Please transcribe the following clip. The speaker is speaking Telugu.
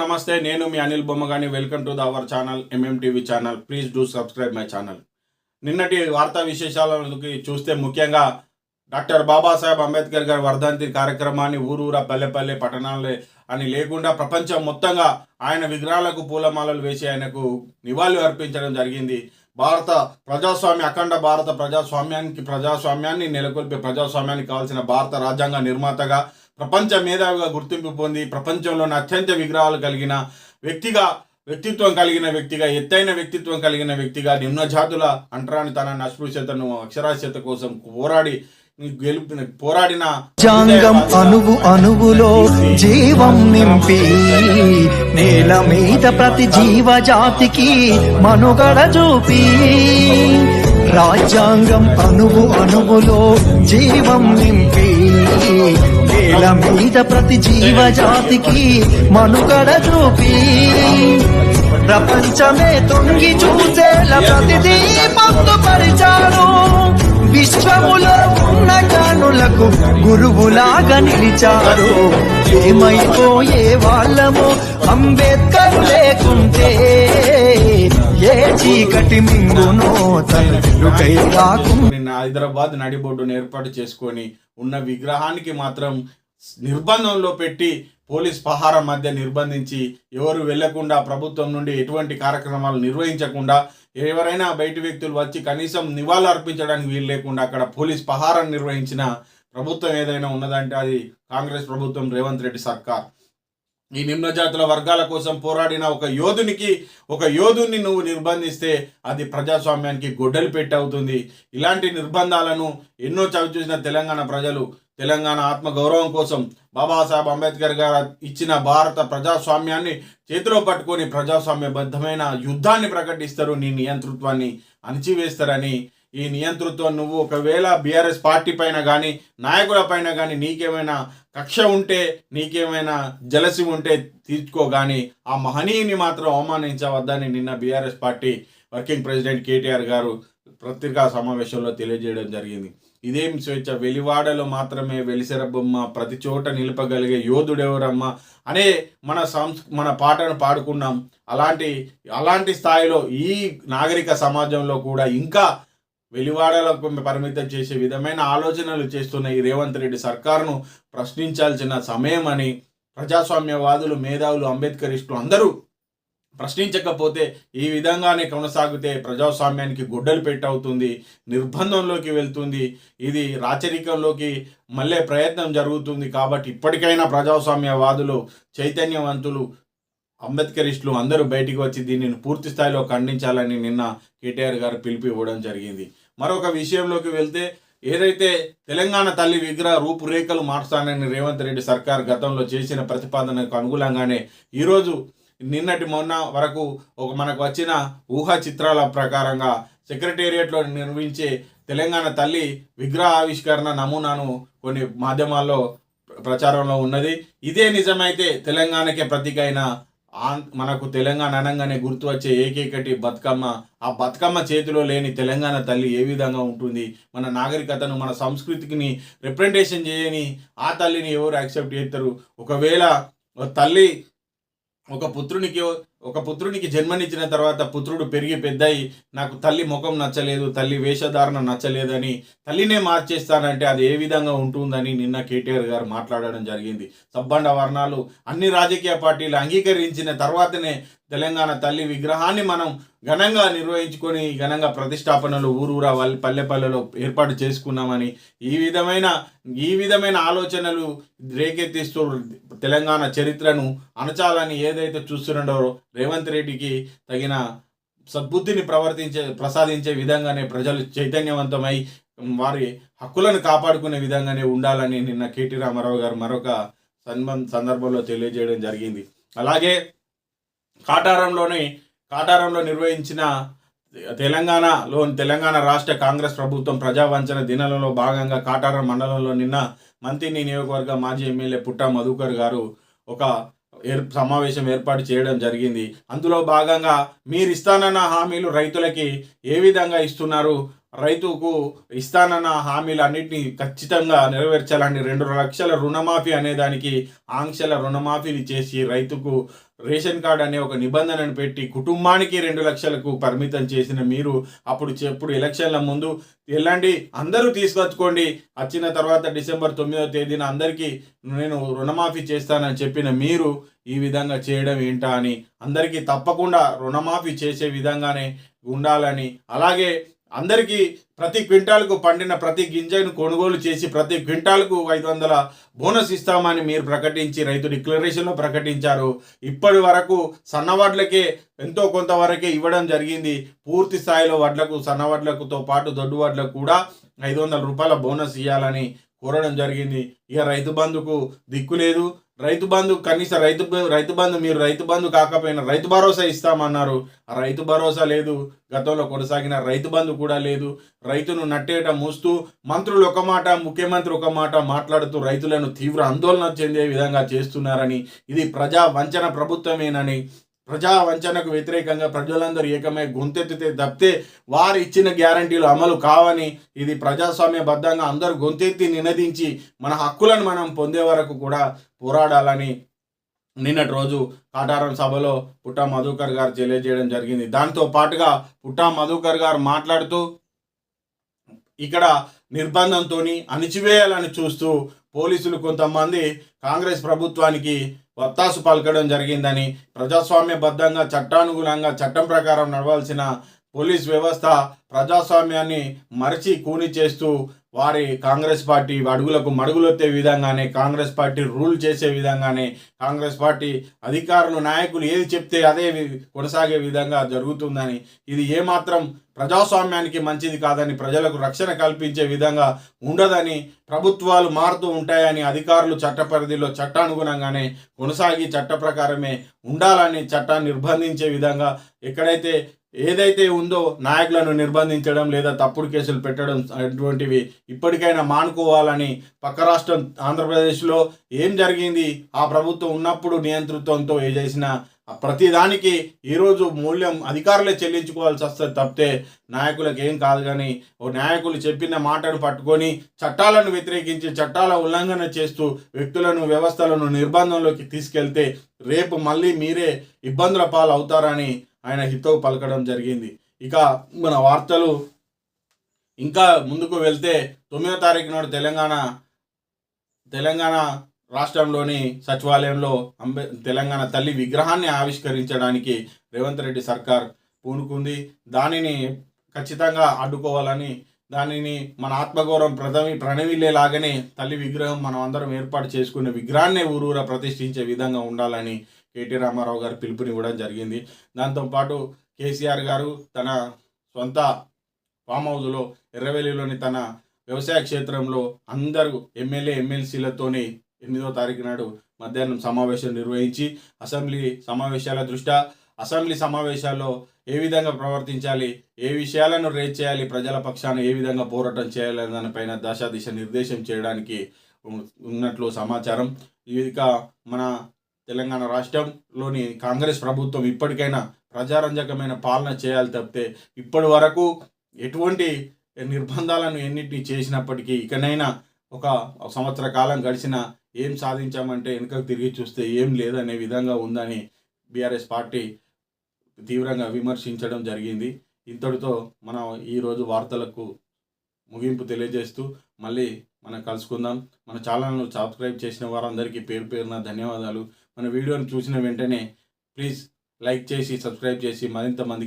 నమస్తే నేను మీ Anil Bommagani. Welcome to the our channel MM TV channel please do subscribe my channel నిన్నటి వార్తా విశేషాలకి చూస్తే ముఖ్యంగా డాక్టర్ బాబాసాహెబ్ అంబేద్కర్ గారి వర్ధంతి కార్యక్రమాన్ని ఊరూరా పల్లెపల్లె పట్టణాలే అని లేకుండా ప్రపంచం మొత్తంగా ఆయన విగ్రహాలకు పూలమాలలు వేసి ఆయనకు నివాళులు అర్పించడం జరిగింది. భారత ప్రజాస్వామ్య అఖండ భారత ప్రజాస్వామ్యానికి ప్రజాస్వామ్యాన్ని నెలకొల్పే ప్రజాస్వామ్యానికి కావాల్సిన భారత రాజ్యాంగ నిర్మాతగా ప్రపంచ మేధావిగా గుర్తింపు పొంది ప్రపంచంలోని అత్యంత విగ్రహాలు కలిగిన వ్యక్తిగా వ్యక్తిత్వం కలిగిన వ్యక్తిగా ఎత్తైన వ్యక్తిత్వం కలిగిన వ్యక్తిగా నిమ్న జాతుల అంటరానితనాన్ని అస్పృశ్యతను అక్షరాస్యత కోసం పోరాడి గెలుపు పోరాడిన రాజ్యాంగం అణువు అణువులో జీవం నింపి నేల మీద ప్రతి జీవజాతికి మనుగడ చూపి. రాజ్యాంగం అణువు అణువులో జీవం నింపి నేల మీద ప్రతి జీవజాతికి మనుగడ చూపి. ప్రపంచమే తొంగి చూసేలా ప్రతిదీ పొందుపరిచాడు. విశ్వములో ఉన్న జ్ఞానులకు గురువులాగా నిలిచారు ఏమైపోయే వాళ్ళము అంబేద్కర్ లేకుంటే ఏ చీకటి మింగునో నిన్న హైదరాబాద్ నడిబొడ్డును ఏర్పాటు చేసుకొని ఉన్న విగ్రహానికి మాత్రం నిర్బంధంలో పెట్టి పోలీస్ పహారం మధ్య నిర్బంధించి ఎవరు వెళ్ళకుండా ప్రభుత్వం నుండి ఎటువంటి కార్యక్రమాలు నిర్వహించకుండా ఎవరైనా బయటి వ్యక్తులు వచ్చి కనీసం నివాళులు అర్పించడానికి వీలు లేకుండా అక్కడ పోలీస్ పహారం నిర్వహించిన ప్రభుత్వం ఏదైనా ఉన్నదంటే అది కాంగ్రెస్ ప్రభుత్వం రేవంత్ రెడ్డి సర్కార్. ఈ నిమ్నజాతుల వర్గాల కోసం పోరాడిన ఒక యోధునికి ఒక యోధుని నువ్వు నిర్బంధిస్తే అది ప్రజాస్వామ్యానికి గొడ్డలి పెట్టి అవుతుంది. ఇలాంటి నిర్బంధాలను ఎన్నో చవి చూసిన తెలంగాణ ప్రజలు తెలంగాణ ఆత్మ గౌరవం కోసం బాబాసాహెబ్ అంబేద్కర్ గారు ఇచ్చిన భారత ప్రజాస్వామ్యాన్ని చేతిలో పట్టుకొని ప్రజాస్వామ్యబద్ధమైన యుద్ధాన్ని ప్రకటిస్తారు. నీ నియంతృత్వాన్ని అణిచివేస్తారని ఈ నియంతృత్వం నువ్వు. ఒకవేళ బీఆర్ఎస్ పార్టీ పైన కానీ నాయకుల పైన కానీ నీకేమైనా కక్ష ఉంటే నీకేమైనా జలసి ఉంటే తీర్చుకో కానీ ఆ మహనీయుని మాత్రం అవమానించవద్దని నిన్న BRS party working president KTR garu పత్రికా సమావేశంలో తెలియజేయడం జరిగింది. ఇదేం స్వేచ్ఛ? వెలివాడలో మాత్రమే వెలిసెర బొమ్మ ప్రతి చోట నిలపగలిగే యోధుడెవరమ్మ అనే మన సంస్ మన పాటను పాడుకున్నాం. అలాంటి అలాంటి స్థాయిలో ఈ నాగరిక సమాజంలో కూడా ఇంకా వెలివాడలకు పరిమితం చేసే విధమైన ఆలోచనలు చేస్తున్న ఈ రేవంత్ రెడ్డి సర్కారును ప్రశ్నించాల్సిన సమయం అని ప్రజాస్వామ్యవాదులు మేధావులు అంబేద్కరిస్టులు అందరూ ప్రశ్నించకపోతే ఈ విధంగానే కొనసాగితే ప్రజాస్వామ్యానికి గుడ్డలు పెట్టవుతుంది నిర్బంధంలోకి వెళ్తుంది. ఇది రాచరికంలోకి మళ్ళీ ప్రయత్నం జరుగుతుంది కాబట్టి ఇప్పటికైనా ప్రజాస్వామ్యవాదులు చైతన్యవంతులు అంబేద్కరిస్టులు అందరూ బయటికి వచ్చి దీనిని పూర్తి స్థాయిలో ఖండించాలని నిన్న కేటీఆర్ గారు పిలిపి ఇవ్వడం జరిగింది. మరొక విషయంలోకి వెళ్తే ఏదైతే తెలంగాణ తల్లి విగ్రహ రూపురేఖలు మార్చాలని రేవంత్ రెడ్డి సర్కార్ గతంలో చేసిన ప్రతిపాదనకు అనుగుణంగానే ఈరోజు నిన్నటి మొన్న వరకు ఒక మనకు వచ్చిన ఊహా చిత్రాల ప్రకారంగా సెక్రటేరియట్లో నిర్మించే తెలంగాణ తల్లి విగ్రహ ఆవిష్కరణ నమూనాను కొన్ని మాధ్యమాల్లో ప్రచారంలో ఉన్నది. ఇదే నిజమైతే తెలంగాణకే ప్రతీక అయిన మనకు తెలంగాణ అనగానే గుర్తు వచ్చే ఏకైకటి బతుకమ్మ. ఆ బతుకమ్మ చేతిలో లేని తెలంగాణ తల్లి ఏ విధంగా ఉంటుంది? మన నాగరికతను మన సంస్కృతిని రిప్రజెంటేషన్ చేయని ఆ తల్లిని ఎవరు యాక్సెప్ట్ చేస్తారు? ఒకవేళ తల్లి ఒక పుత్రునికి ఒక పుత్రునికి జన్మనిచ్చిన తర్వాత పుత్రుడు పెరిగి పెద్దయి నాకు తల్లి ముఖం నచ్చలేదు తల్లి వేషధారణ నచ్చలేదని తల్లినే మార్చేస్తానంటే అది ఏ విధంగా ఉంటుందని నిన్న కేటీఆర్ గారు మాట్లాడడం జరిగింది. సబ్బండ వర్ణాలు అన్ని రాజకీయ పార్టీలు అంగీకరించిన తర్వాతనే తెలంగాణ తల్లి విగ్రహాన్ని మనం ఘనంగా నిర్వహించుకొని ఘనంగా ప్రతిష్టాపనలు ఊరూరా వాళ్ళ పల్లె పల్లెలో ఏర్పాటు చేసుకున్నామని ఈ విధమైన ఈ విధమైన ఆలోచనలు రేకెత్తిస్తూ తెలంగాణ చరిత్రను అణచాలని ఏదైతే చూస్తున్నారో రేవంత్ రెడ్డికి తగిన సద్బుద్ధిని ప్రవర్తించే ప్రసాదించే విధంగానే ప్రజలు చైతన్యవంతమై వారి హక్కులను కాపాడుకునే విధంగానే ఉండాలని నిన్న కేటీ రామారావు గారు మరొక సంబం సందర్భంలో తెలియజేయడం జరిగింది. అలాగే కాటారంలోని కాటారంలో నిర్వహించిన తెలంగాణలోని తెలంగాణ రాష్ట్ర కాంగ్రెస్ ప్రభుత్వం ప్రజావంచన దినాలలో భాగంగా కాటారం మండలంలో నిన్న మంతిని నియోజకవర్గ మాజీ ఎమ్మెల్యే పుట్ట మధుకర్ గారు ఒక ఏర్ సమావేశం ఏర్పాటు చేయడం జరిగింది. అందులో భాగంగా మీరు ఇస్తానన్న హామీలు రైతులకి ఏ విధంగా ఇస్తున్నారు? రైతుకు ఇస్తానన్న హామీలన్నింటినీ ఖచ్చితంగా నెరవేర్చాలని రెండు లక్షల రుణమాఫీ అనే దానికి ఆంక్షల రుణమాఫీని చేసి రైతుకు రేషన్ కార్డు అనే ఒక నిబంధనను పెట్టి కుటుంబానికి రెండు లక్షలకు పరిమితం చేసిన మీరు అప్పుడు చెప్పుడు ఎలక్షన్ల ముందు వెళ్ళండి అందరూ తీసుకొచ్చుకోండి. వచ్చిన తర్వాత డిసెంబర్ తొమ్మిదవ తేదీన అందరికీ నేను రుణమాఫీ చేస్తానని చెప్పిన మీరు ఈ విధంగా చేయడం ఏంటా అని అందరికీ తప్పకుండా రుణమాఫీ చేసే విధంగానే ఉండాలని అలాగే అందరికీ ప్రతి క్వింటాల్కు పండిన ప్రతి గింజను కొనుగోలు చేసి ప్రతి క్వింటాల్కు ఐదు వందల బోనస్ ఇస్తామని మీరు ప్రకటించి రైతు డిక్లరేషన్లో ప్రకటించారు. ఇప్పటి వరకు సన్న వడ్లకే ఎంతో కొంతవరకే ఇవ్వడం జరిగింది. పూర్తి స్థాయిలో వడ్లకు సన్నవడ్లకుతో పాటు దొడ్డు వడ్లకు కూడా ఐదు వందల రూపాయల బోనస్ ఇవ్వాలని కోరడం జరిగింది. ఇక రైతు బంధుకు దిక్కు లేదు. రైతు బంధు కనీస రైతు రైతు బంధు మీరు రైతు బంధు కాకపోయినా రైతు భరోసా ఇస్తామన్నారు. ఆ రైతు భరోసా లేదు. గతంలో కొనసాగిన రైతు బంధు కూడా లేదు. రైతును నట్టేట మూస్తూ మంత్రులు ఒక మాట ముఖ్యమంత్రి ఒక మాట మాట్లాడుతూ రైతులను తీవ్ర ఆందోళన చెందే విధంగా చేస్తున్నారని ఇది ప్రజా వంచన ప్రభుత్వమేనని ప్రజా వంచనకు వ్యతిరేకంగా ప్రజలందరూ ఏకమై గొంతెత్తితే తప్పితే వారు ఇచ్చిన గ్యారంటీలు అమలు కావని ఇది ప్రజాస్వామ్యబద్ధంగా అందరూ గొంతెత్తి నినదించి మన హక్కులను మనం పొందే వరకు కూడా పోరాడాలని నిన్నటి రోజు కాటారం సభలో పుట్టా మధుకర్ గారు తెలియజేయడం జరిగింది. దాంతో పాటుగా పుట్టా మధుకర్ గారు మాట్లాడుతూ ఇక్కడ నిర్బంధంతో అణిచివేయాలని చూస్తూ పోలీసులు కొంతమంది కాంగ్రెస్ ప్రభుత్వానికి వత్తాసు పలకడం జరిగిందని ప్రజాస్వామ్యబద్ధంగా చట్టానుగుణంగా చట్టం ప్రకారం నడవాల్సిన పోలీస్ వ్యవస్థ ప్రజాస్వామ్యాన్ని మరచి కూని చేస్తూ వారి కాంగ్రెస్ పార్టీ అడుగులకు మడుగులొత్తే విధంగానే కాంగ్రెస్ పార్టీ రూల్ చేసే విధంగానే కాంగ్రెస్ పార్టీ అధికారులు నాయకులు ఏది చెప్తే అదే వి- కొనసాగే విధంగా జరుగుతుందని. ఇది ఏమాత్రం ప్రజాస్వామ్యానికి మంచిది కాదని ప్రజలకు రక్షణ కల్పించే విధంగా ఉండదని ప్రభుత్వాలు మారుతూ ఉంటాయని అధికారులు చట్ట పరిధిలో చట్టానుగుణంగానే కొనసాగి చట్ట ప్రకారమే ఉండాలని చట్టాన్ని నిర్బంధించే విధంగా ఎక్కడైతే ఏదైతే ఉందో నాయకులను నిర్బంధించడం లేదా తప్పుడు కేసులు పెట్టడం అటువంటివి ఇప్పటికైనా మానుకోవాలని పక్క రాష్ట్రం ఆంధ్రప్రదేశ్లో ఏం జరిగింది? ఆ ప్రభుత్వం ఉన్నప్పుడు నియంతృత్వంతో ఏ చేసిన ప్రతిదానికి ఈరోజు మూల్యం అధికారులే చెల్లించుకోవాల్సి వస్తుంది తప్పితే నాయకులకు ఏం కాదు కానీ ఓ నాయకులు చెప్పిన మాటను పట్టుకొని చట్టాలను వ్యతిరేకించి చట్టాల ఉల్లంఘన చేస్తూ వ్యక్తులను వ్యవస్థలను నిర్బంధంలోకి తీసుకెళ్తే రేపు మళ్ళీ మీరే ఇబ్బందుల పాలు అవుతారని ఆయన హితవు పలకడం జరిగింది. ఇక మన వార్తలు. ఇంకా ముందుకు వెళ్తే తొమ్మిదో తారీఖు నాడు తెలంగాణ తెలంగాణ రాష్ట్రంలోని సచివాలయంలో అంబే తెలంగాణ తల్లి విగ్రహాన్ని ఆవిష్కరించడానికి రేవంత్ రెడ్డి సర్కార్ పూనుకుంది. దానిని ఖచ్చితంగా అడ్డుకోవాలని దానిని మన ఆత్మగౌరవం ప్రథమి ప్రణవిల్లేలాగానే తల్లి విగ్రహం మనం అందరం ఏర్పాటు చేసుకునే విగ్రహాన్నే ఊరూర ప్రతిష్ఠించే విధంగా ఉండాలని కేటీ రామారావు గారు పిలుపునివ్వడం జరిగింది. దాంతోపాటు కేసీఆర్ గారు తన సొంత ఫామ్ హౌస్లో ఎర్రవెల్లిలోని తన వ్యవసాయ క్షేత్రంలో అందరూ ఎమ్మెల్యే ఎమ్మెల్సీలతోని ఎనిమిదో తారీఖు నాడు మధ్యాహ్నం సమావేశం నిర్వహించి అసెంబ్లీ సమావేశాల దృష్ట్యా అసెంబ్లీ సమావేశాల్లో ఏ విధంగా ప్రవర్తించాలి ఏ విషయాలను రేజ్ చేయాలి ప్రజల పక్షాన ఏ విధంగా పోరాటం చేయాలి దానిపైన దశ దిశ నిర్దేశం చేయడానికి ఉన్నట్లు సమాచారం. ఇక మన తెలంగాణ రాష్ట్రంలోని కాంగ్రెస్ ప్రభుత్వం ఇప్పటికైనా ప్రజారంజకమైన పాలన చేయాలి తప్పితే ఇప్పటి వరకు ఎటువంటి నిర్బంధాలను ఎన్నిటిని చేసినప్పటికీ ఇకనైనా ఒక సంవత్సర కాలం గడిచిన ఏం సాధించామంటే వెనుకకు తిరిగి చూస్తే ఏం లేదనే విధంగా ఉందని బీఆర్ఎస్ పార్టీ తీవ్రంగా విమర్శించడం జరిగింది. ఇంతటితో మనం ఈరోజు వార్తలకు ముగింపు తెలియజేస్తూ మళ్ళీ మనం కలుసుకుందాం. మన ఛానల్ను సబ్స్క్రైబ్ చేసిన వారందరికీ పేరు పేరున ధన్యవాదాలు. మన వీడియోని చూసిన వెంటనే ప్లీజ్ లైక్ చేసి సబ్స్క్రైబ్ చేసి మరింత మంది